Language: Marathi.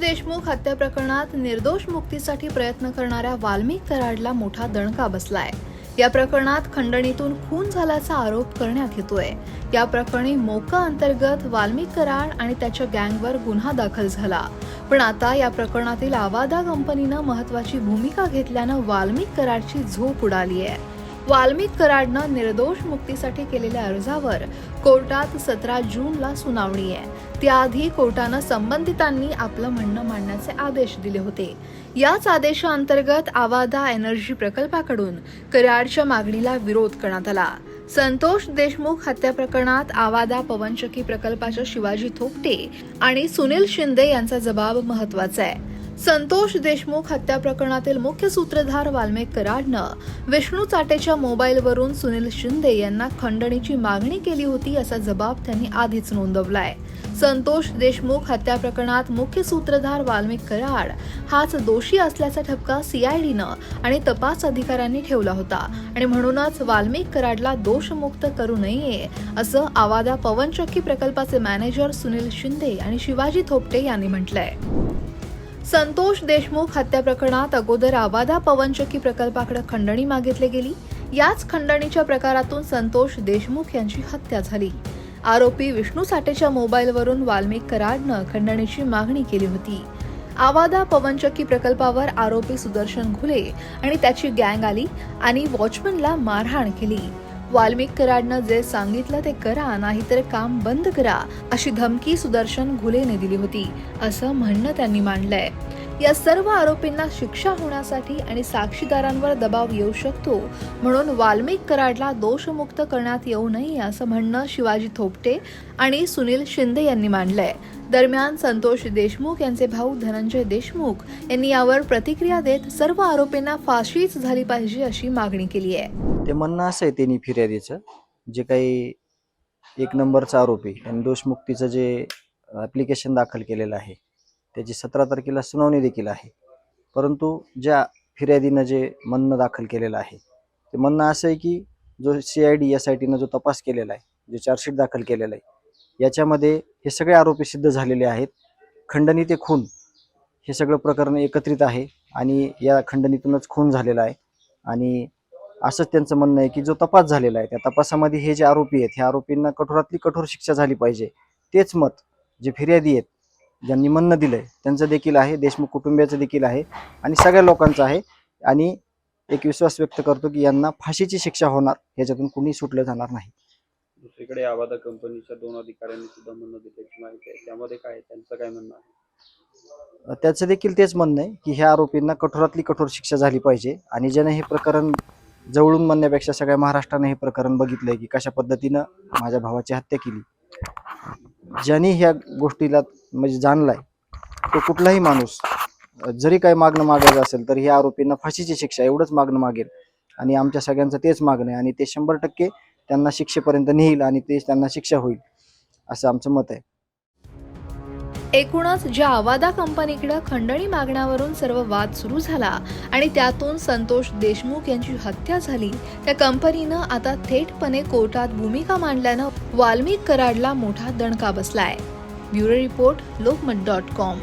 देशमुख हत्या प्रकरणात निर्दोष मुक्तीसाठी प्रयत्न करणाऱ्या वाल्मिक कराडला मोठा दणका बसलाय. या प्रकरणात खंडणीतून खून झाल्याचा आरोप करण्यात येतोय. या प्रकरणी मोका अंतर्गत वाल्मिक कराड आणि त्याच्या गँगवर गुन्हा दाखल झाला. पण आता या प्रकरणातील आवादा कंपनीनं महत्वाची भूमिका घेतल्यानं वाल्मिक कराडची झोप उडाली आहे वाल्मिक कराडनं निर्दोष मुक्तीसाठी केलेल्या अर्जावर कोर्टात सतरा जूनला सुनावणी आहे. त्याआधी कोर्टानं संबंधितांनी आपलं म्हणणं मांडण्याचे आदेश दिले होते. याच आदेशाअंतर्गत आवादा एनर्जी प्रकल्पाकडून कराडच्या मागणीला विरोध करण्यात आला. संतोष देशमुख हत्या प्रकरणात आवादा पवनचक्की प्रकल्पाच्या शिवाजी थोपटे आणि सुनील शिंदे यांचा जबाब महत्त्वाचा आहे. संतोष देशमुख हत्या प्रकरणातील मुख्य सूत्रधार वाल्मिक कराडनं विष्णू चाटेच्या मोबाईलवरून सुनील शिंदे यांना खंडणीची मागणी केली होती असा जबाब त्यांनी आधीच नोंदवलाय. संतोष देशमुख हत्या प्रकरणात मुख्य सूत्रधार वाल्मिक कराड हाच दोषी असल्याचा ठपका सीआयडीनं आणि तपास अधिकाऱ्यांनी ठेवला होता आणि म्हणूनच वाल्मिक कराडला दोषमुक्त करू नये असं आवादा पवनचक्की प्रकल्पाचे मॅनेजर सुनील शिंदे आणि शिवाजी थोपटे यांनी म्हटलंय. संतोष देशमुख हत्या प्रकरणात अगोदर आवादा पवनचक्की प्रकल्पाकडे खंडणी मागितली गेली. याच खंडणीच्या प्रकारातून संतोष देशमुख यांची हत्या झाली. आरोपी विष्णू साठेच्या मोबाईलवरून वाल्मिक कराडनं खंडणीची मागणी केली होती. आवादा पवनचक्की प्रकल्पावर आरोपी सुदर्शन घुले आणि त्याची गँग आली आणि वॉचमनला मारहाण केली. वाल्मिक कराडनं जे सांगितलं ते करा नाहीतर काम बंद करा अशी धमकी सुदर्शन घुलेने दिली होती असं म्हणणं त्यांनी मांडलंय. या सर्व आरोपींना शिक्षा होण्यासाठी आणि साक्षीदारांवर दबाव येऊ शकतो म्हणून वाल्मिक कराडला दोषमुक्त करण्यात येऊ नये असं म्हणणं शिवाजी थोपटे आणि सुनील शिंदे यांनी मांडलंय. दरम्यान संतोष देशमुख यांचे भाऊ धनंजय देशमुख यांनी यावर प्रतिक्रिया देत सर्व आरोपींना फाशीच झाली पाहिजे अशी मागणी केली आहे ते म्हणणं असं आहे त्यांनी फिर्यादीचं जे काही एक नंबरचा आरोपी आणि दोषमुक्तीचं जे ॲप्लिकेशन दाखल केलेलं आहे त्याची सतरा तारखेला सुनावणी देखील आहे. परंतु ज्या फिर्यादीनं जे म्हणणं दाखल केलेलं आहे ते म्हणणं असं आहे की जो C I D S I टीनं जो तपास केलेला आहे जे चार्जशीट दाखल केलेलं आहे याच्यामध्ये हे सगळे आरोपी सिद्ध झालेले आहेत. खंडणी ते खून हे सगळं प्रकरण एकत्रित आहे आणि या खंडणीतूनच खून झालेला आहे. आणि असंच त्यांचं म्हणणं आहे की जो तपास झालेला आहे त्या तपासामध्ये हे जे आरोपी आहेत ह्या आरोपींना कठोरातली कठोर शिक्षा झाली पाहिजे. तेच मत जे फिर्यादी आहेत ज्यांनी म्हणणं दिलंय त्यांचं देखील आहे देशमुख कुटुंबियाचं देखील आहे आणि सगळ्या लोकांचं आहे. आणि एक विश्वास व्यक्त करतो की यांना फाशीची शिक्षा होणार ह्याच्यातून कुणी सुटलं जाणार नाही. दुसरीकडे आवादा कंपनीच्या दोन अधिकाऱ्यांनी सुद्धा म्हणणं दिल्याची माहिती आहे. त्यामध्ये काय आहे? त्यांचं काय म्हणणं आहे? त्याचं देखील तेच म्हणणं आहे की ह्या आरोपींना कठोरातली कठोर शिक्षा झाली पाहिजे आणि ज्याने हे प्रकरण जवळून म्हणण्यापेक्षा सगळ्या महाराष्ट्राने हे प्रकरण बघितलंय की कशा पद्धतीनं माझ्या भावाची हत्या केली. ज्यांनी ह्या गोष्टीला म्हणजे जाणलाय तो कुठलाही माणूस जरी काही मागणं मागायचं असेल तर ह्या आरोपींना फाशीची शिक्षा एवढंच मागणं मागेल. आणि आमच्या सगळ्यांचं तेच मागणं आहे आणि ते शंभर टक्के त्यांना शिक्षेपर्यंत नेईल आणि तेच त्यांना शिक्षा होईल असं आमचं मत आहे. एकूणच ज्या आवादा कंपनीकडे खंडणी मागण्यावरून सर्व वाद सुरू झाला आणि त्यातून संतोष देशमुख यांची हत्या झाली त्या कंपनीनं आता थेटपणे कोर्टात भूमिका मांडल्यानं वाल्मिक कराडला मोठा दणका बसलाय. Bureau report Lokmat dot com.